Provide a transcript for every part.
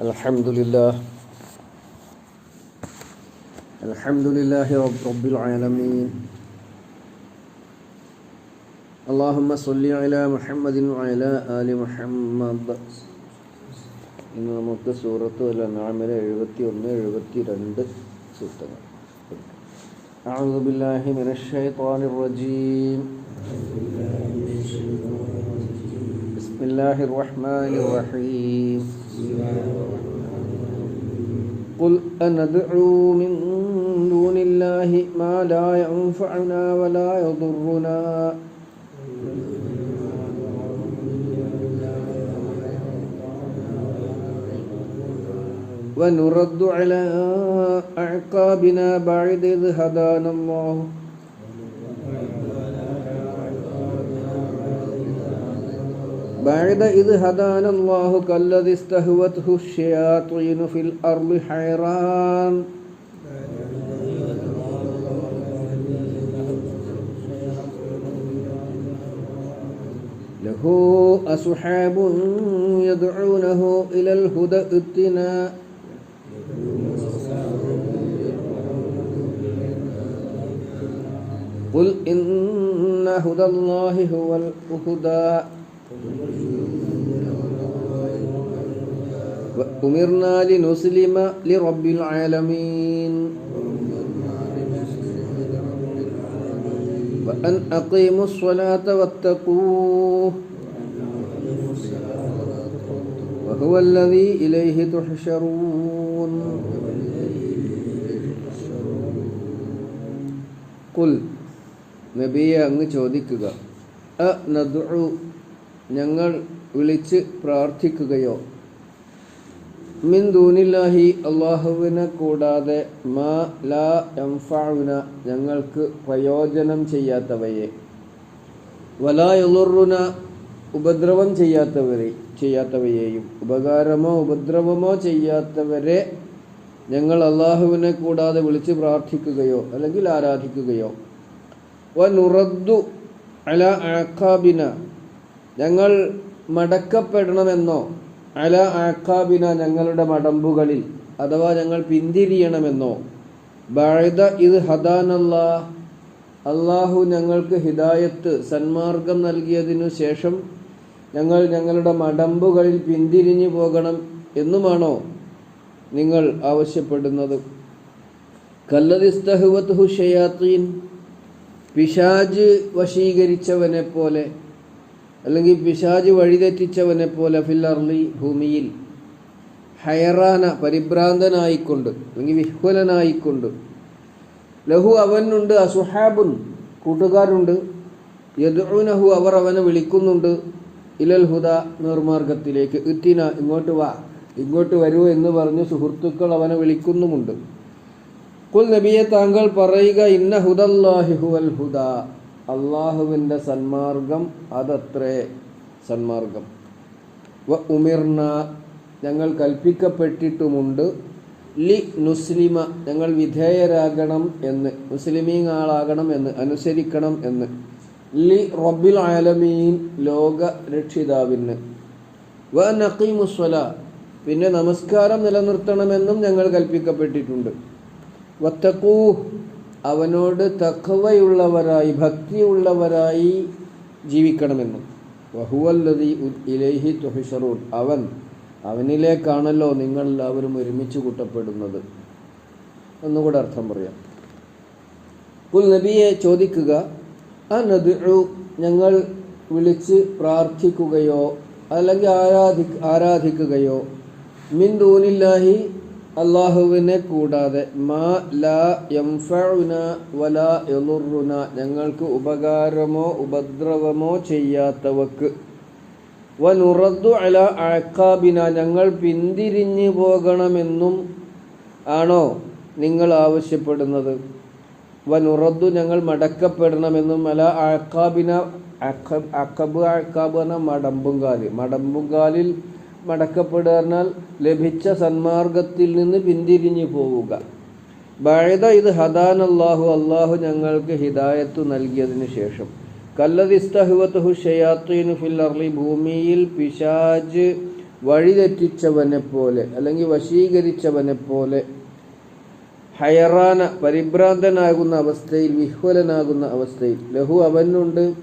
الحمد لله الحمد لله رب, رب العالمين اللهم صل على محمد وعلى آل محمد ഇന്ന് നമുക്ക് സൂറത്ത് അല്ല നാമിലെ എഴുപത്തി ഒന്ന് എഴുപത്തി രണ്ട് സൂക്തങ്ങൾ أعوذ بالله من الشيطان الرجيم بسم الله الرحمن الرحيم قل أندعو من دون الله ما لا ينفعنا ولا يضرنا ونرد على أعقابنا بعد إذ هدانا الله بعد إذ هدانا الله كالذي استهوته الشياطين في الأرض حيران. له أصحاب يدعونه إلى الهدى ائتنا. قل إن هدى الله هو الهدى. وأمرنا لنسلم لرب العالمين وأن أقيموا الصلاة واتقوه وهو الذي إليه تحشرون قل നബിയെ അങ്ങ് ചോദിക്കുക അ നദു ഞങ്ങൾ വിളിച്ച് പ്രാർത്ഥിക്കുകയോ. മിൻ ദൂനില്ലാഹി അള്ളാഹുവിനെ കൂടാതെ മാ ലാ ഞങ്ങൾക്ക് പ്രയോജനം ചെയ്യാത്തവയെ. വലായുറുന ഉപദ്രവം ചെയ്യാത്തവരെ ചെയ്യാത്തവയെയും ഉപകാരമോ ഉപദ്രവമോ ചെയ്യാത്തവരെ ഞങ്ങൾ അള്ളാഹുവിനെ കൂടാതെ വിളിച്ച് പ്രാർത്ഥിക്കുകയോ അല്ലെങ്കിൽ ആരാധിക്കുകയോ. വനുറദ്ദു അല ആഖാബിന ഞങ്ങൾ മടക്കപ്പെടണമെന്നോ അല ആക്കാബിന ഞങ്ങളുടെ മടമ്പുകളിൽ അഥവാ ഞങ്ങൾ പിന്തിരിയണമെന്നോ. ബഴത ഇത് ഹദാനല്ലാ അള്ളാഹു ഞങ്ങൾക്ക് ഹിദായത്ത് സന്മാർഗം നൽകിയതിനു ശേഷം ഞങ്ങൾ ഞങ്ങളുടെ മടമ്പുകളിൽ പിന്തിരിഞ്ഞു പോകണം എന്നുമാണോ നിങ്ങൾ ആവശ്യപ്പെടുന്നത്? കല്ലദിസ്തഹുവത്ത് ഹുഷയാത്തീൻ പിശാജ് വശീകരിച്ചവനെ പോലെ അല്ലെങ്കിൽ പിശാജ് വഴിതെറ്റിച്ചവനെ പോലെ ഫില്ലർലി ഭൂമിയിൽ ഹയറാന പരിഭ്രാന്തനായിക്കൊണ്ട് അല്ലെങ്കിൽ വിഹ്വലനായിക്കൊണ്ട്. ലഹു അവനുണ്ട് അസുഹാബുൻ കൂട്ടുകാരുണ്ട്. യദുനഹു അവർ അവനെ വിളിക്കുന്നുണ്ട്. ഇലൽ ഹുദ നിർമാർഗത്തിലേക്ക്. ഇത്തിന ഇങ്ങോട്ട് വാ ഇങ്ങോട്ട് വരൂ എന്ന് പറഞ്ഞ് സുഹൃത്തുക്കൾ അവനെ വിളിക്കുന്നുമുണ്ട്. കുൽ നബിയെ താങ്കൾ പറയുക ഇന്ന ഹുദല്ലാഹി ഹുവൽ ഹുദ. അള്ളാഹുവിന്റെ സന്മാർഗം അതത്രേ സന്മാർഗം. വ ഉമിർന ഞങ്ങൾ കൽപ്പിക്കപ്പെട്ടിട്ടുമുണ്ട്. ലി നുസ്ലിമ ഞങ്ങൾ വിധേയരാകണം എന്ന് മുസ്ലിമീങ്ങളാകണം എന്ന് അനുസരിക്കണം എന്ന്. ലി റബ്ബിൽ ആലമീൻ ലോക രക്ഷിതാവിന്. വ നഖീമുസ്വല പിന്നെ നമസ്കാരം നിലനിർത്തണമെന്നും ഞങ്ങൾ കൽപ്പിക്കപ്പെട്ടിട്ടുണ്ട്. വത്തക്കൂ അവനോട് തക്കവയുള്ളവരായി ഭക്തിയുള്ളവരായി ജീവിക്കണമെന്നും. വഹുവല്ലതി ഇലേഹി തൊഹിഷറൂൺ അവൻ അവനിലേക്കാണല്ലോ നിങ്ങൾ എല്ലാവരും ഒരുമിച്ച് കൂട്ടപ്പെടുന്നത്. എന്നുകൂടെ അർത്ഥം പറയാം. കുൽ നബിയെ ചോദിക്കുക ആ നദു ഞങ്ങൾ വിളിച്ച് പ്രാർത്ഥിക്കുകയോ അല്ലെങ്കിൽ ആരാധി ആരാധിക്കുകയോ? മിൻ ദൂനില്ലാഹി അള്ളാഹുവിനെ കൂടാതെ മാ ലാ യംഫുന വല എളുറുന ഞങ്ങൾക്ക് ഉപകാരമോ ഉപദ്രവമോ ചെയ്യാത്തവക്ക്. വനുറദ്ദു അല അഴക്കാബിന ഞങ്ങൾ പിന്തിരിഞ്ഞു പോകണമെന്നും ആണോ നിങ്ങൾ ആവശ്യപ്പെടുന്നത്? വനുറദ്ദു ഞങ്ങൾ മടക്കപ്പെടണമെന്നും അല അഴക്കാബിന അക്കബ് അഴക്കാബ് എന്ന മടമ്പുംകാൽ മടമ്പുംകാലിൽ മടക്കപ്പെടുക പറഞ്ഞാൽ ലഭിച്ച സന്മാർഗത്തിൽ നിന്ന് പിന്തിരിഞ്ഞു പോവുക. ബഴത ഇത് ഹദാൻ അള്ളാഹു അള്ളാഹു ഞങ്ങൾക്ക് ഹിദായത്ത് നൽകിയതിന് ശേഷം. കല്ലദിസ്തഹുവത്തുഹു ഷയാത്തീനു ഫില്ലർലി ഭൂമിയിൽ പിശാജ് വഴിതെറ്റിച്ചവനെ പോലെ അല്ലെങ്കിൽ വശീകരിച്ചവനെ പോലെ ഹയറാന പരിഭ്രാന്തനാകുന്ന അവസ്ഥയിൽ വിഹ്വലനാകുന്ന അവസ്ഥയിൽ. ലഹു അവനുണ്ട്.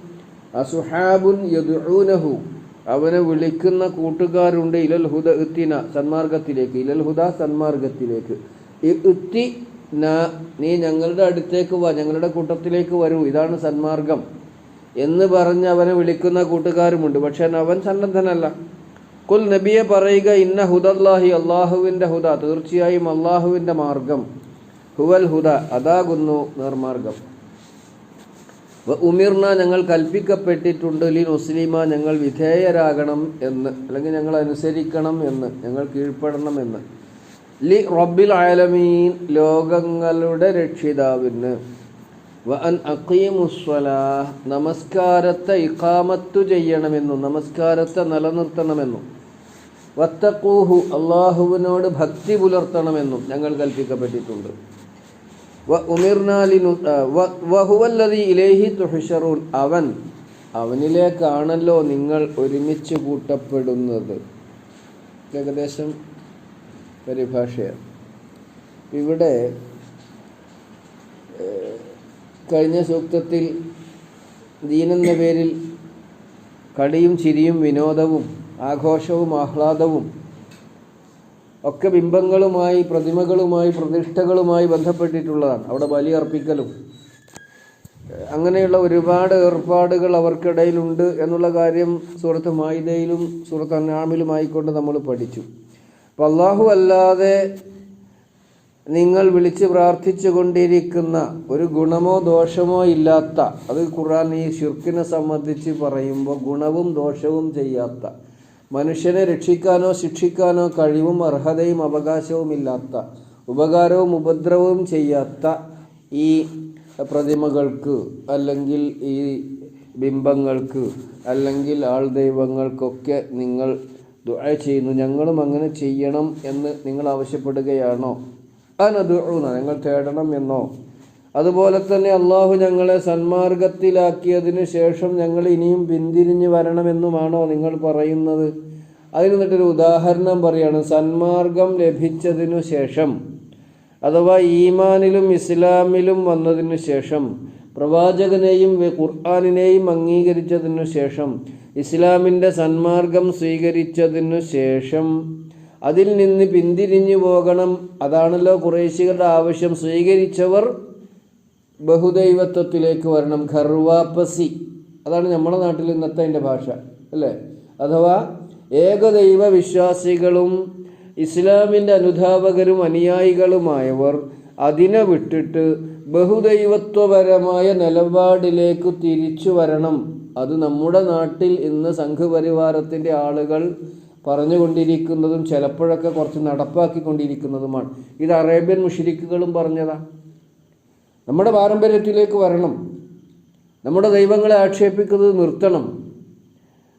അസുഹാബുൻ യദുഊനഹു. അവനെ വിളിക്കുന്ന കൂട്ടുകാരുണ്ട് ഇലൽ ഹുദ ഇത്തിന സന്മാർഗത്തിലേക്ക് ഇലൽ ഹുദ സന്മാർഗത്തിലേക്ക്. ഇത്തി നീ ഞങ്ങളുടെ അടുത്തേക്ക് വാ ഞങ്ങളുടെ കൂട്ടത്തിലേക്ക് വരൂ ഇതാണ് സന്മാർഗം എന്ന് പറഞ്ഞ് അവനെ വിളിക്കുന്ന കൂട്ടുകാരുമുണ്ട്. പക്ഷേ അവൻ സന്നദ്ധനല്ല. കുൽ നബിയെ പറയുക ഇന്ന ഹുദല്ലാഹി അള്ളാഹുവിന്റെ ഹുദ തീർച്ചയായും അള്ളാഹുവിന്റെ മാർഗം. ഹുവൽ ഹുദ അതാകുന്നു നേർമാർഗം. ഉമിർന ഞങ്ങൾ കൽപ്പിക്കപ്പെട്ടിട്ടുണ്ട് ലി മുസ്ലിമ ഞങ്ങൾ വിധേയരാകണം എന്ന് അല്ലെങ്കിൽ ഞങ്ങൾ അനുസരിക്കണം എന്ന് ഞങ്ങൾ കീഴ്പ്പെടണം എന്ന്. ലി റബ്ബിൽ ആലമീൻ ലോകങ്ങളുടെ രക്ഷിതാവിന്. വൻ അൻ അഖീമുസ്വലാ നമസ്കാരത്തെ ഇഖാമത്തു ചെയ്യണമെന്നും നമസ്കാരത്തെ നിലനിർത്തണമെന്നും. വത്തക്കൂഹു അള്ളാഹുവിനോട് ഭക്തി പുലർത്തണമെന്നും ഞങ്ങൾ കൽപ്പിക്കപ്പെട്ടിട്ടുണ്ട്. അവൻ അവനിലേക്കാണല്ലോ നിങ്ങൾ ഒരുമിച്ച് കൂട്ടപ്പെടുന്നത്. ഏകദേശം പരിഭാഷയാണ്. ഇവിടെ കഴിഞ്ഞ സൂക്തത്തിൽ ദീനെന്ന പേരിൽ കടിയും ചിരിയും വിനോദവും ആഘോഷവും ആഹ്ലാദവും ഒക്കെ ബിംബങ്ങളുമായി പ്രതിമകളുമായി പ്രതിഷ്ഠകളുമായി ബന്ധപ്പെട്ടിട്ടുള്ളതാണ്. അവിടെ ബലിയർപ്പിക്കലും. അങ്ങനെയുള്ള ഒരുപാട് ഏർപ്പാടുകൾ അവർക്കിടയിലുണ്ട് എന്നുള്ള കാര്യം സൂറത്ത് മായിദയിലും സൂറത്ത് അന്നാമിലുമായിക്കൊണ്ട് നമ്മൾ പഠിച്ചു. അപ്പം അള്ളാഹു അല്ലാതെ നിങ്ങൾ വിളിച്ച് പ്രാർത്ഥിച്ചു കൊണ്ടിരിക്കുന്ന ഒരു ഗുണമോ ദോഷമോ ഇല്ലാത്ത അത് ഖുർആൻ ഈ ഷിർക്കിനെ സംബന്ധിച്ച് പറയുമ്പോൾ ഗുണവും ദോഷവും ചെയ്യാത്ത മനുഷ്യനെ രക്ഷിക്കാനോ ശിക്ഷിക്കാനോ കഴിവും അർഹതയും അവകാശവും ഇല്ലാത്ത ഉപകാരവും ഉപദ്രവവും ചെയ്യാത്ത ഈ പ്രതിമകൾക്ക് അല്ലെങ്കിൽ ഈ ബിംബങ്ങൾക്ക് അല്ലെങ്കിൽ ആൾ ദൈവങ്ങൾക്കൊക്കെ നിങ്ങൾ ദുആ ചെയ്യുന്നു. ഞങ്ങളും അങ്ങനെ ചെയ്യണം എന്ന് നിങ്ങൾ ആവശ്യപ്പെടുകയാണോ? അനദുന നിങ്ങൾ തേടണം എന്നോ? അതുപോലെ തന്നെ അള്ളാഹു ഞങ്ങളെ സന്മാർഗത്തിലാക്കിയതിന് ശേഷം ഞങ്ങൾ ഇനിയും പിന്തിരിഞ്ഞു വരണമെന്നുമാണോ നിങ്ങൾ പറയുന്നത്? അതിന് എന്നിട്ടൊരു ഉദാഹരണം പറയാണ്. സന്മാർഗം ലഭിച്ചതിനു ശേഷം അഥവാ ഈമാനിലും ഇസ്ലാമിലും വന്നതിനു ശേഷം പ്രവാചകനെയും ഖുർആാനിനെയും അംഗീകരിച്ചതിനു ശേഷം ഇസ്ലാമിന്റെ സന്മാർഗം സ്വീകരിച്ചതിനു ശേഷം അതിൽ നിന്ന് പിന്തിരിഞ്ഞു പോകണം. അതാണല്ലോ കുറേശികളുടെ ആവശ്യം. സ്വീകരിച്ചവർ ബഹുദൈവത്വത്തിലേക്ക് വരണം. ഖർവാപ്പസി അതാണ് നമ്മുടെ നാട്ടിൽ ഇന്നത്തെ അതിന്റെ ഭാഷ അല്ലേ? അഥവാ ഏകദൈവ വിശ്വാസികളും ഇസ്ലാമിന്റെ അനുധാപകരും അനുയായികളുമായവർ അതിനെ വിട്ടിട്ട് ബഹുദൈവത്വപരമായ നിലപാടിലേക്ക് തിരിച്ചു വരണം. അത് നമ്മുടെ നാട്ടിൽ ഇന്ന് സംഘപരിവാരത്തിന്റെ ആളുകൾ പറഞ്ഞുകൊണ്ടിരിക്കുന്നതും ചിലപ്പോഴൊക്കെ കുറച്ച് നടപ്പാക്കിക്കൊണ്ടിരിക്കുന്നതുമാണ്. ഇത് അറേബ്യൻ മുഷിരിക്കുകളും പറഞ്ഞതാ. നമ്മുടെ പാരമ്പര്യത്തിലേക്ക് വരണം. നമ്മുടെ ദൈവങ്ങളെ ആക്ഷേപിക്കുന്നത് നിർത്തണം.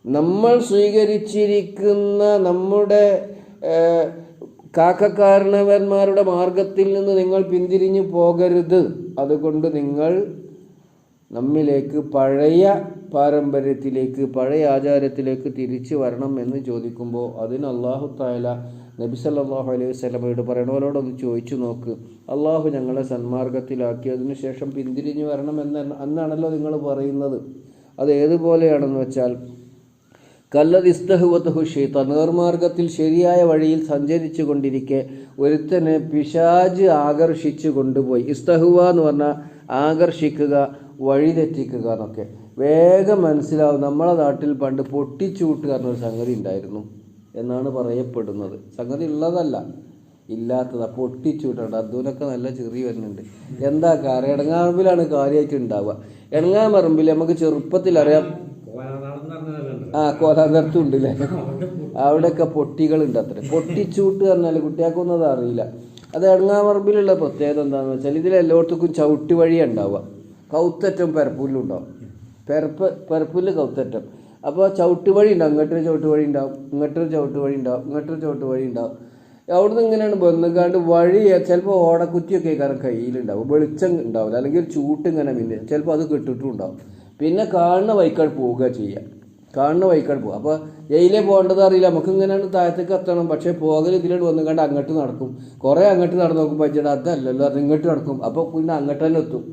നമ്മൾ സ്വീകരിച്ചിരിക്കുന്ന നമ്മുടെ കാക്കക്കാരണവന്മാരുടെ മാർഗത്തിൽ നിന്ന് നിങ്ങൾ പിന്തിരിഞ്ഞു പോകരുത്. അതുകൊണ്ട് നിങ്ങൾ നമ്മിലേക്ക് പഴയ പാരമ്പര്യത്തിലേക്ക് പഴയ ആചാരത്തിലേക്ക് തിരിച്ചു വരണം എന്ന് ചോദിക്കുമ്പോൾ അതിന് അള്ളാഹു താല നബി സല്ലാഹു അലൈഹി വസല്ലമയോട് പറയണവരോടൊന്ന് ചോദിച്ചു നോക്ക്. അള്ളാഹു ഞങ്ങളെ സന്മാർഗത്തിലാക്കിയതിനു ശേഷം പിന്തിരിഞ്ഞു വരണം അന്നാണല്ലോ നിങ്ങൾ പറയുന്നത്. അത് ഏതുപോലെയാണെന്ന് വെച്ചാൽ കല്ലതിസ്തഹുവത്തഹു ഷെയ്ത്ത നേർമാർഗത്തിൽ ശരിയായ വഴിയിൽ സഞ്ചരിച്ചു കൊണ്ടിരിക്കെ ഒരുത്തനെ പിശാജ് ആകർഷിച്ചു കൊണ്ടുപോയി. ഇസ്തഹുവ എന്ന് പറഞ്ഞാൽ ആകർഷിക്കുക വഴിതെറ്റിക്കുക എന്നൊക്കെ. വേഗം മനസ്സിലാവും നമ്മളെ നാട്ടിൽ പണ്ട് പൊട്ടിച്ചൂട്ടുക എന്നൊരു സംഗതി ഉണ്ടായിരുന്നു. എന്നാണ് പറയപ്പെടുന്നത്. സംഗതി ഉള്ളതല്ല. ഇല്ലാത്തത്. അപ്പോൾ പൊട്ടിച്ചൂട്ടുണ്ട് അതിനൊക്കെ നല്ല ചെറിയ വരുന്നുണ്ട്. എന്താ കാര്യം? എടങ്ങാമ്പറമ്പിലാണ് കാര്യമായിട്ട് ഉണ്ടാവുക. എടങ്ങാമ്പറമ്പിൽ നമുക്ക് ചെറുപ്പത്തിൽ അറിയാം. ആ കോലാന്തരത്തും ഉണ്ട് അല്ലേ അവിടെയൊക്കെ പൊട്ടികളുണ്ട് അത്ര. പൊട്ടിച്ചൂട്ട് പറഞ്ഞാൽ കുട്ടിയാക്കൊന്നും അത് അറിയില്ല. അത് എടങ്ങാമറമ്പിലുള്ള പ്രത്യേകത എന്താണെന്ന് വെച്ചാൽ ഇതിൽ എല്ലായിടത്തേക്കും ചവിട്ട് വഴി ഉണ്ടാവുക. കൗത്തറ്റം പെരപ്പൂരിലുണ്ടാവും പെരപ്പ് പെരപ്പൂരിൽ കൗത്തറ്റം. അപ്പോൾ ചവിട്ട് വഴി ഉണ്ടാവും. ഇങ്ങോട്ടൊരു ചവിട്ട് വഴി ഉണ്ടാവും. ഇങ്ങോട്ടൊരു ചവിട്ട് വഴി ഉണ്ടാവും. ഇങ്ങോട്ടൊരു ചവിട്ട് വഴി ഉണ്ടാവും. അവിടുന്ന് ഇങ്ങനെയാണ് വന്നുകാണ്ട് വഴി ചിലപ്പോൾ ഓടക്കുറ്റിയൊക്കെ കാരണം കയ്യിലുണ്ടാവും. വെളിച്ചം ഉണ്ടാവില്ല. അല്ലെങ്കിൽ ഒരു ചൂട്ട് ഇങ്ങനെ പിന്നെ. ചിലപ്പോൾ അത് കിട്ടിട്ടും ഉണ്ടാവും. പിന്നെ കാണുന്ന വൈക്കാട് പോവുക ചെയ്യുക. കാണുന്ന വൈക്കാട് പോകും അപ്പോൾ എയിലേ പോകേണ്ടത് അറിയില്ല. നമുക്ക് ഇങ്ങനെയാണ് താഴത്തേക്ക് എത്തണം. പക്ഷേ പോകൽ ഇതിലോട്ട് വന്നു കണ്ട് അങ്ങോട്ട് നടക്കും. കുറേ അങ്ങോട്ട് നടന്ന് നോക്കുമ്പോൾ ചേട്ടാ അതല്ലല്ലോ. അത് ഇങ്ങോട്ട് നടക്കും. അപ്പോൾ പിന്നെ അങ്ങോട്ട് തന്നെ എത്തും.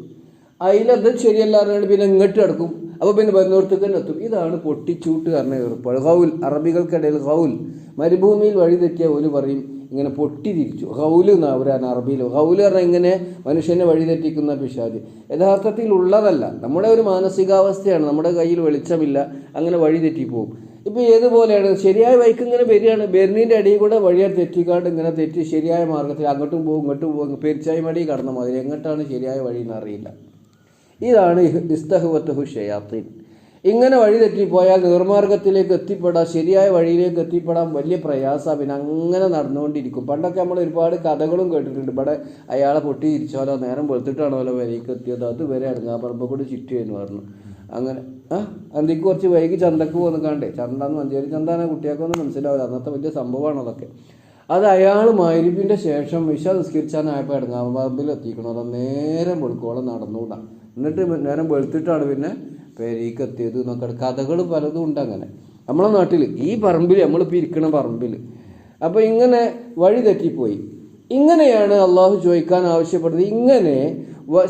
അതിലത് ശരിയല്ല അറിയാണ്ട് പിന്നെ ഇങ്ങോട്ട് കിടക്കും അപ്പോൾ പിന്നെ വരുന്നിടത്തേക്ക് തന്നെ എത്തും. ഇതാണ് പൊട്ടിച്ചൂട്ട് പറഞ്ഞ ഏർപ്പാട് ഹൗൽ അറബികൾക്കിടയിൽ ഹൗൽ മരുഭൂമിയിൽ വഴി തെറ്റിയ ഒരു പറയും ഇങ്ങനെ പൊട്ടി തിരിച്ചു ഹൗൽ എന്നാണ് അവരാണ് അറബിയിൽ ഹൗൽ പറഞ്ഞാൽ ഇങ്ങനെ മനുഷ്യനെ വഴിതെറ്റിക്കുന്ന പിശാജ്. യഥാർത്ഥത്തിൽ ഉള്ളതല്ല. നമ്മുടെ ഒരു മാനസികാവസ്ഥയാണ്. നമ്മുടെ കയ്യിൽ വെളിച്ചമില്ല. അങ്ങനെ വഴി തെറ്റിപ്പോവും ഇപ്പോൾ ഏതുപോലെയാണ്? ശരിയായ വഴിക്ക് ഇങ്ങനെ വരികയാണ്. ബെർണീന്റെ അടിയിൽ കൂടെ വഴിയെ തെറ്റിക്കാണ്ട് ഇങ്ങനെ തെറ്റി ശരിയായ മാർഗത്തിൽ അങ്ങോട്ടും പോകും ഇങ്ങോട്ടും പോകും പെരിച്ചായ്മടി കടന്ന മാതിരി. എങ്ങോട്ടാണ് ശരിയായ വഴി എന്നറിയില്ല ഇതാണ് ഇസ്തഹുവത്തുഹു ഷയാത്തീൻ. ഇങ്ങനെ വഴി തെറ്റിപ്പോയാൽ നിർമാർഗത്തിലേക്ക് എത്തിപ്പെടാൻ ശരിയായ വഴിയിലേക്ക് എത്തിപ്പെടാൻ വലിയ പ്രയാസമാണ് പിന്നെ അങ്ങനെ നടന്നുകൊണ്ടിരിക്കും. പണ്ടൊക്കെ നമ്മൾ ഒരുപാട് കഥകളും കേട്ടിട്ടുണ്ട്. ഇവിടെ അയാളെ പൊട്ടി തിരിച്ചാലോ നേരം വെളുത്തിട്ടാണല്ലോ വരയ്ക്ക് എത്തിയത് അതുവരെ അടങ്ങാപ്പറമ്പ് കൂടി ചുറ്റുമെന്ന് പറഞ്ഞു. അങ്ങനെ ആ അന്തിക്ക് കുറച്ച് വൈകി ചന്തക്ക് പോകുന്ന കണ്ടേ ചന്ത എന്ന് മഞ്ചേരി ചന്താനെ കുട്ടികൾക്കൊന്നും മനസ്സിലാവില്ല. അന്നത്തെ വലിയ സംഭവമാണ് അതൊക്കെ. അത് അയാൾ മൈരിപ്പിന്റെ ശേഷം വിഷ നിസ്കരിച്ചാനായപ്പോൾ ഇടങ്ങാമ്പറമ്പിൽ എത്തിക്കണോ അത് നേരം വെളുക്കോളം നടന്നുകൂടാ എന്നിട്ട് നേരം വെളുത്തിട്ടാണ് പിന്നെ പെരീക്ക് എത്തിയത് എന്നൊക്കെ കഥകൾ പലതും ഉണ്ട് അങ്ങനെ. നമ്മളെ നാട്ടിൽ ഈ പറമ്പിൽ നമ്മളിപ്പോൾ ഇരിക്കണ പറമ്പിൽ അപ്പോൾ ഇങ്ങനെ വഴി തെറ്റിപ്പോയി. ഇങ്ങനെയാണ് അള്ളാഹു ചോദിക്കാൻ ആവശ്യപ്പെടുന്നത്. ഇങ്ങനെ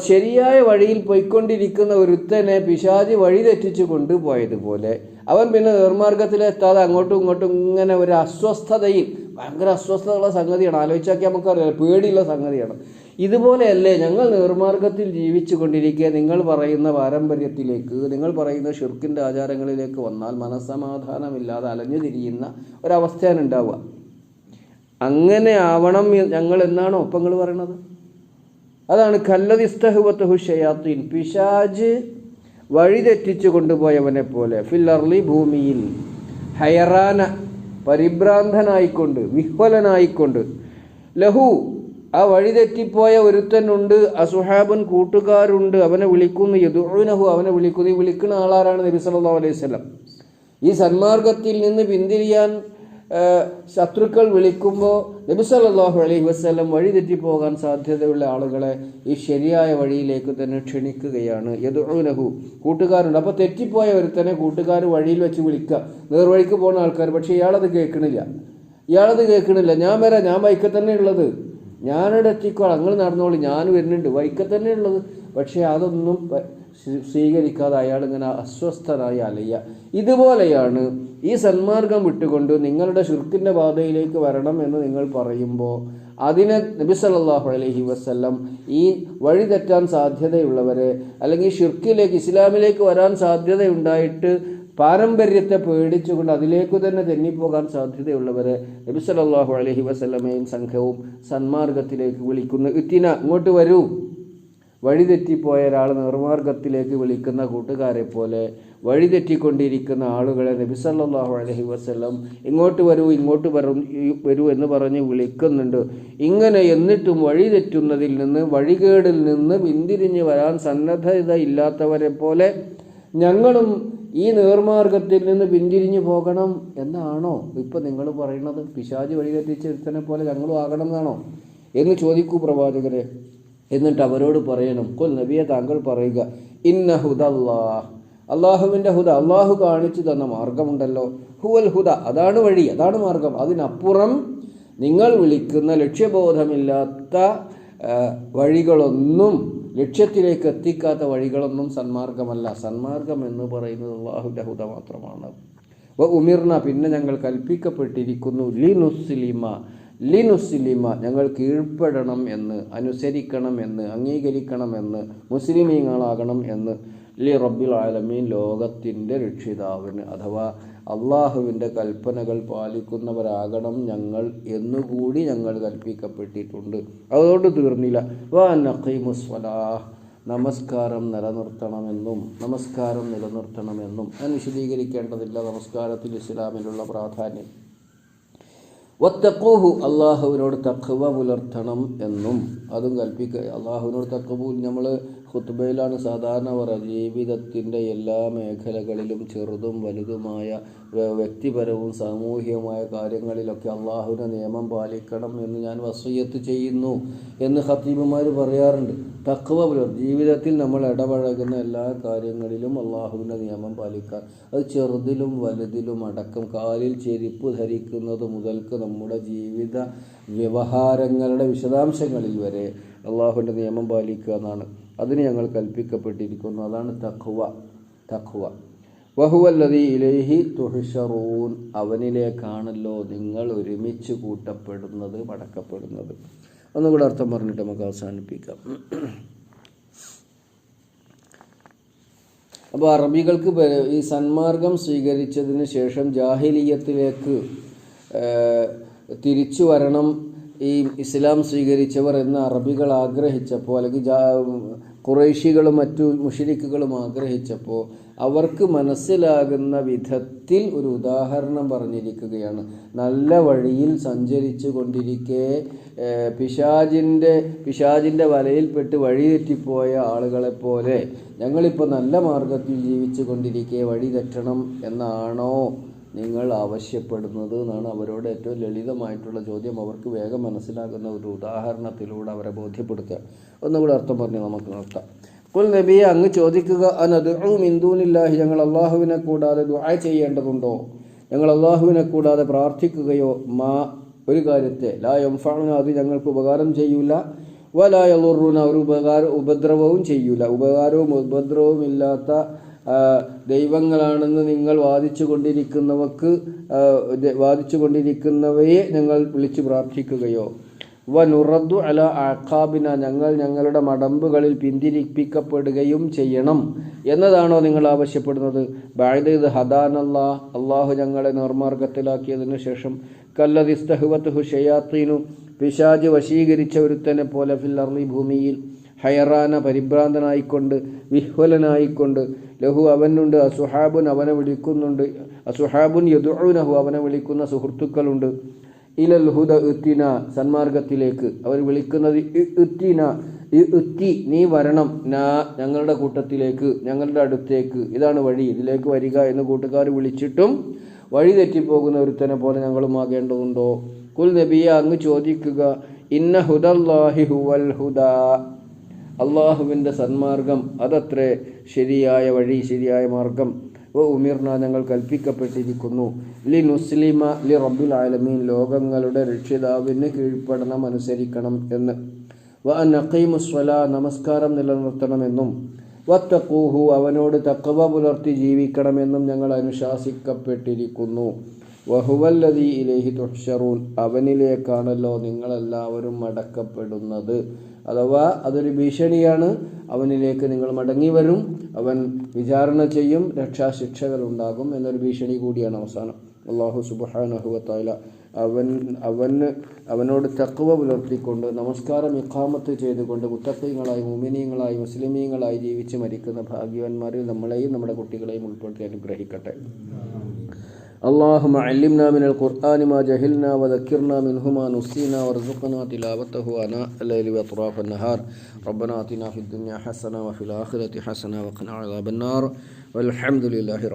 ശരിയായ വഴിയിൽ പോയിക്കൊണ്ടിരിക്കുന്ന ഒരുത്തനെ പിശാചി വഴി തെറ്റിച്ചു കൊണ്ടുപോയതുപോലെ അവൻ പിന്നെ നിർമാർഗത്തിലെത്താതെ അങ്ങോട്ടും ഇങ്ങോട്ടും ഇങ്ങനെ ഒരു അസ്വസ്ഥതയിൽ ഭയങ്കര അസ്വസ്ഥതയുള്ള സംഗതിയാണ്. ആലോചിച്ചാക്കി നമുക്കറിയാം പേടിയുള്ള സംഗതിയാണ്. ഇതുപോലെയല്ലേ ഞങ്ങൾ നിർമാർഗത്തിൽ ജീവിച്ചു കൊണ്ടിരിക്കുക നിങ്ങൾ പറയുന്ന പാരമ്പര്യത്തിലേക്ക് നിങ്ങൾ പറയുന്ന ഷിർക്കിന്റെ ആചാരങ്ങളിലേക്ക് വന്നാൽ മനസ്സമാധാനമില്ലാതെ അലഞ്ഞു തിരിയുന്ന ഒരവസ്ഥയാണ് ഉണ്ടാവുക. അങ്ങനെ ആവണം ഞങ്ങൾ എന്നാണ് ഒപ്പങ്ങൾ പറയണത്? അതാണ് കല്ലതിസ്തഹുവത്തഹു ഷയാത്തീൻ. പിശാജ് വഴിതെറ്റിച്ചു കൊണ്ടുപോയവനെ പോലെ ഫില്ലർലി ഭൂമിയിൽ ഹയറാന പരിഭ്രാന്തനായിക്കൊണ്ട് വിഹ്വലനായിക്കൊണ്ട് ലഹു ആ വഴി തെറ്റിപ്പോയ ഒരുത്തനുണ്ട് അസുഹാബൻ കൂട്ടുകാരുണ്ട് അവനെ വിളിക്കുന്നു യദുനഹു അവനെ വിളിക്കുന്നു. ഈ വിളിക്കുന്ന ആളാരാണ് നബി സല്ലല്ലാഹു അലൈഹി വസല്ലം. ഈ സന്മാർഗത്തിൽ നിന്ന് പിന്തിരിയാൻ ശത്രുക്കൾ വിളിക്കുമ്പോൾ നബി സല്ലാഹു അലൈഹി വസ്ലം വഴി തെറ്റിപ്പോകാൻ സാധ്യതയുള്ള ആളുകളെ ഈ ശരിയായ വഴിയിലേക്ക് തന്നെ ക്ഷണിക്കുകയാണ് യദുനഹു കൂട്ടുകാരുണ്ട്. അപ്പോൾ തെറ്റിപ്പോയ ഒരുത്തനെ കൂട്ടുകാർ വഴിയിൽ വെച്ച് വിളിക്കുക. നേർവഴിക്ക് പോകുന്ന ആൾക്കാർ പക്ഷേ ഇയാളത് കേൾക്കണില്ല. ഇയാളത് കേൾക്കണില്ല. ഞാൻ വരാം. ഞാൻ ബൈക്കിൽ തന്നെ ഉള്ളത്. ഞാനിവിടെ എത്തിക്കോളാം നിങ്ങൾ നടന്നോളി. ഞാൻ വരുന്നുണ്ട്. വൈക്കം തന്നെ ഉള്ളത്. പക്ഷേ അതൊന്നും സ്വീകരിക്കാതെ അയാൾ ഇങ്ങനെ അസ്വസ്ഥനായി അലയ്യ ഇതുപോലെയാണ് ഈ സന്മാർഗം വിട്ടുകൊണ്ട് നിങ്ങളുടെ ഷുർക്കിന്റെ പാതയിലേക്ക് വരണം എന്ന് നിങ്ങൾ പറയുമ്പോൾ അതിനെ നബി സല്ലല്ലാഹു അലൈഹി വസല്ലം ഈ വഴി തെറ്റാൻ സാധ്യതയുള്ളവരെ അല്ലെങ്കിൽ ഷിർക്കിലേക്ക് ഇസ്ലാമിലേക്ക് വരാൻ സാധ്യതയുണ്ടായിട്ട് പാരമ്പര്യത്തെ പേടിച്ചുകൊണ്ട് അതിലേക്ക് തന്നെ തെന്നിപ്പോകാൻ സാധ്യതയുള്ളവരെ നബി സല്ലല്ലാഹു അലൈഹി വസല്ലമയും സംഘവും സന്മാർഗത്തിലേക്ക് വിളിക്കുന്നു ഇത്തിന ഇങ്ങോട്ട് വരൂ. വഴിതെറ്റിപ്പോയ ഒരാൾ നിർമാർഗത്തിലേക്ക് വിളിക്കുന്ന കൂട്ടുകാരെ പോലെ വഴിതെറ്റിക്കൊണ്ടിരിക്കുന്ന ആളുകളെ നബി സല്ലല്ലാഹു അലൈഹി വസല്ലം ഇങ്ങോട്ട് വരൂ ഇങ്ങോട്ട് വരും വരൂ എന്ന് പറഞ്ഞ് വിളിക്കുന്നുണ്ട്. ഇങ്ങനെ എന്നിട്ടും വഴിതെറ്റുന്നതിൽ നിന്ന് വഴികേടിൽ നിന്ന് പിന്തിരിഞ്ഞ് വരാൻ സന്നദ്ധത ഇല്ലാത്തവരെ പോലെ ഞങ്ങളും ഈ നേർമാർഗത്തിൽ നിന്ന് പിന്തിരിഞ്ഞു പോകണം എന്നാണോ ഇപ്പം നിങ്ങൾ പറയുന്നത്? പിശാജ് വഴി തെറ്റിച്ചെടുത്തനെ പോലെ ഞങ്ങളും ആകണം എന്നാണോ? എന്ന് ചോദിക്കൂ പ്രവാചകരെ. എന്നിട്ട് അവരോട് പറയണം. കൊൽ നബിയെ താങ്കൾ പറയുക ഇന്ന ഹുദല്ലാ അള്ളാഹുവിന്റെ ഹുദ അള്ളാഹു കാണിച്ചു തന്ന മാർഗമുണ്ടല്ലോ. ഹുവൽ ഹുദ അതാണ് വഴി അതാണ് മാർഗം. അതിനപ്പുറം നിങ്ങൾ വിളിക്കുന്ന ലക്ഷ്യബോധമില്ലാത്ത വഴികളൊന്നും ലക്ഷ്യത്തിലേക്ക് എത്തിക്കാത്ത വഴികളൊന്നും സന്മാർഗമല്ല. സന്മാർഗം എന്ന് പറയുന്നത് അള്ളാഹുവിന്റെ ഹുദ മാത്രമാണ്. വ ഉമിർന പിന്നെ ഞങ്ങൾ കൽപ്പിക്കപ്പെട്ടിരിക്കുന്നു. ലിനുസ്ലിമ ലിനുസ്ലിമ ഞങ്ങൾ കീഴ്പ്പെടണം എന്ന് അനുസരിക്കണം എന്ന് അംഗീകരിക്കണം എന്ന് മുസ്ലിമീങ്ങളാകണം എന്ന് ലി റബ്ബിൽ ആലമീൻ ലോകത്തിന്റെ രക്ഷിതാവിന് അഥവാ അള്ളാഹുവിന്റെ കൽപ്പനകൾ പാലിക്കുന്നവരാകണം ഞങ്ങൾ എന്നുകൂടി ഞങ്ങൾ കൽപ്പിക്കപ്പെട്ടിട്ടുണ്ട്. അതുകൊണ്ട് തീർന്നില്ല. വാ നമസ്കാരം നിലനിർത്തണമെന്നും നമസ്കാരം നിലനിർത്തണമെന്നും. ഞാൻ വിശദീകരിക്കേണ്ടതില്ല നമസ്കാരത്തിൽ ഇസ്ലാമിലുള്ള പ്രാധാന്യം. ഒത്തക്കോഹു അള്ളാഹുവിനോട് തക്കവ പുലർത്തണം എന്നും. അതും കൽപ്പിക്കുക അള്ളാഹുവിനോട് തക്കവു നമ്മൾ ഖുത്ബയിലാണ് സാധാരണ പറയുക ജീവിതത്തിന്റെ എല്ലാ മേഖലകളിലും ചെറുതും വലുതുമായ വ്യക്തിപരവും സാമൂഹികമായ കാര്യങ്ങളിലൊക്കെ അള്ളാഹുവിന്റെ നിയമം പാലിക്കണം എന്ന് ഞാൻ വസയ്യത്ത് ചെയ്യുന്നു എന്ന് ഖത്തീബുമാർ പറയാറുണ്ട്. പുലർ ജീവിതത്തിൽ നമ്മൾ ഇടപഴകുന്ന എല്ലാ കാര്യങ്ങളിലും അള്ളാഹുവിന്റെ നിയമം പാലിക്കാൻ. അത് ചെറുതിലും വലുതിലും അടക്കം കാലിൽ ചെരുപ്പ് ധരിക്കുന്നത് മുതൽക്ക് നമ്മുടെ ജീവിത വ്യവഹാരങ്ങളുടെ വിശദാംശങ്ങളിൽ വരെ അള്ളാഹുവിന്റെ നിയമം പാലിക്കുക എന്നാണ്. അതിന് ഞങ്ങൾ കൽപ്പിക്കപ്പെട്ടിരിക്കുന്നു. അതാണ് തഖ്വ തഖ്വ. വഹുവല്ലതി ഇലേഹി തുഹിഷറൂൻ അവനിലേക്കാണല്ലോ നിങ്ങൾ ഒരുമിച്ച് കൂട്ടപ്പെടുന്നത് മടക്കപ്പെടുന്നത്. ഒന്നുകൂടെ അർത്ഥം പറഞ്ഞിട്ട് നമുക്ക് അവസാനിപ്പിക്കാം. അപ്പോൾ അറബികൾക്ക് ഈ സന്മാർഗം സ്വീകരിച്ചതിന് ശേഷം ജാഹിലീയത്തിലേക്ക് തിരിച്ചു വരണം ഈ ഇസ്ലാം സ്വീകരിച്ചവർ എന്ന് അറബികൾ ആഗ്രഹിച്ചപ്പോൾ അല്ലെങ്കിൽ കുറേശികളും മറ്റു മുഷരിക്കുകളും ആഗ്രഹിച്ചപ്പോൾ അവർക്ക് മനസ്സിലാകുന്ന വിധത്തിൽ ഒരു ഉദാഹരണം പറഞ്ഞിരിക്കുകയാണ്. നല്ല വഴിയിൽ സഞ്ചരിച്ചു കൊണ്ടിരിക്കെ പിശാജിന്റെ പിശാജിന്റെ വലയിൽപ്പെട്ട് വഴിതെറ്റിപ്പോയ ആളുകളെപ്പോലെ ഞങ്ങളിപ്പോൾ നല്ല മാർഗത്തിൽ ജീവിച്ചു കൊണ്ടിരിക്കെ വഴി തെറ്റണം എന്നാണോ നിങ്ങൾ ആവശ്യപ്പെടുന്നത് എന്നാണ് അവരോട് ഏറ്റവും ലളിതമായിട്ടുള്ള ചോദ്യം. അവർക്ക് വേഗം മനസ്സിലാകുന്ന ഒരു ഉദാഹരണത്തിലൂടെ അവരെ ബോധ്യപ്പെടുത്തുക. ഒന്നുകൂടെ അർത്ഥം പറഞ്ഞ് നമുക്ക് നിർത്താം കുൽ നബിയെ അങ്ങ് ചോദിക്കുക അനദുഉ മിൻ ദൂനില്ലാഹി? ഞങ്ങൾ അള്ളാഹുവിനെ കൂടാതെ ദുആ ചെയ്യേണ്ടതുണ്ടോ? ഞങ്ങൾ അള്ളാഹുവിനെ കൂടാതെ പ്രാർത്ഥിക്കുകയോ? മാ ഒരു കാര്യത്തെ ലാ യംഫഅന അത് ഞങ്ങൾക്ക് ഉപകാരം ചെയ്യൂല. വലാ യളുറുന ഒരു ഉപകാര ഉപദ്രവവും ചെയ്യൂല. ഉപകാരവും ഉപദ്രവവും ഇല്ലാത്ത ദൈവങ്ങളാണെന്ന് നിങ്ങൾ വാദിച്ചു കൊണ്ടിരിക്കുന്നവർക്ക് വാദിച്ചു കൊണ്ടിരിക്കുന്നവയെ ഞങ്ങൾ വിളിച്ചു പ്രാർത്ഥിക്കുകയോ? വ നുറദ്ദു അല അഖാബിന ഞങ്ങൾ ഞങ്ങളുടെ മടമ്പുകളിൽ പിന്തിരിപ്പിക്കപ്പെടുകയും ചെയ്യണം. എന്നതാണോ നിങ്ങൾ ആവശ്യപ്പെടുന്നത്? ബാഴ്ദ് ഹദാനല്ല അള്ളാഹു ഞങ്ങളെ നിർമാർഗത്തിലാക്കിയതിനു ശേഷം കല്ലതിസ്തഹുവത്തുഹു ഹുഷയാത്തീനു പിശാജ് വശീകരിച്ച ഒരുത്തനെ പോലെ അർലി ഭൂമിയിൽ ഹയറാന പരിഭ്രാന്തനായിക്കൊണ്ട് വിഹ്വലനായിക്കൊണ്ട് ലഹു അവനുണ്ട് അസുഹാബുൻ അവനെ വിളിക്കുന്നുണ്ട് അസുഹാബുൻ യദുനഹു അവനെ വിളിക്കുന്ന സുഹൃത്തുക്കളുണ്ട്. ഇലൽ ഹുദ ഇത്തിന സന്മാർഗത്തിലേക്ക്. അവർ വിളിക്കുന്നത് ഇത്തിന ഇത്തി നീ വരണം നാ ഞങ്ങളുടെ കൂട്ടത്തിലേക്ക് ഞങ്ങളുടെ അടുത്തേക്ക്. ഇതാണ് വഴി. ഇതിലേക്ക് വരിക എന്ന് കൂട്ടുകാർ വിളിച്ചിട്ടും വഴി തെറ്റിപ്പോകുന്ന ഒരുത്തനെ പോലെ ഞങ്ങളും ആകേണ്ടതുണ്ടോ? കുൽ നബിയ അങ്ങ് ചോദിക്കുക ഇന്ന ഹുദല്ലാഹി ഹുവൽ ഹുദാ. അള്ളാഹുവിന്റെ സന്മാർഗം അതത്രേ ശരിയായ വഴി ശരിയായ മാർഗം. ഉമിർന ഞങ്ങൾ കൽപ്പിക്കപ്പെട്ടിരിക്കുന്നു. ലി നുസ്ലിമ ലി റബ്ബുൽ ആലമീൻ ലോകങ്ങളുടെ രക്ഷിതാവിന് കീഴ്പ്പെടണം അനുസരിക്കണം എന്ന്. വ നഖീമുസ്വല നമസ്കാരം നിലനിർത്തണമെന്നും. വത്തക്കൂഹു അവനോട് തക്കവ പുലർത്തി ജീവിക്കണമെന്നും ഞങ്ങൾ അനുശാസിക്കപ്പെട്ടിരിക്കുന്നു. വഹുവല്ലതി ഇലേഹി തുഷറൂൻ അവനിലേക്കാണല്ലോ നിങ്ങളെല്ലാവരും മടക്കപ്പെടുന്നത്. അഥവാ അതൊരു ഭീഷണിയാണ് അവനിലേക്ക് നിങ്ങൾ മടങ്ങി വരും അവൻ വിചാരണ ചെയ്യും രക്ഷാശിക്ഷകൾ ഉണ്ടാകും എന്നൊരു ഭീഷണി കൂടിയാണ് അവസാനം. അള്ളാഹു സുബാനഹുവത്തായ അവൻ അവന് അവനോട് തക്കവ പുലർത്തിക്കൊണ്ട് നമസ്കാരം ഇഖാമത്ത് ചെയ്തുകൊണ്ട് മുത്തക്കീങ്ങളായി മുമിനീയങ്ങളായി മുസ്ലിമീങ്ങളായി ജീവിച്ച് മരിക്കുന്ന ഭാഗ്യവാന്മാരിൽ നമ്മളെയും നമ്മുടെ കുട്ടികളെയും ഉൾപ്പെടുത്തി അനുഗ്രഹിക്കട്ടെ. اللهم علمنا من القرآن ما جهلنا وذكرنا منه ما نسينا وارزقنا تلاوته آناء الليل وأطراف النهار. ربنا آتنا في الدنيا حسنة وفي الآخرة حسنة وقنا عذاب النار. والحمد لله رب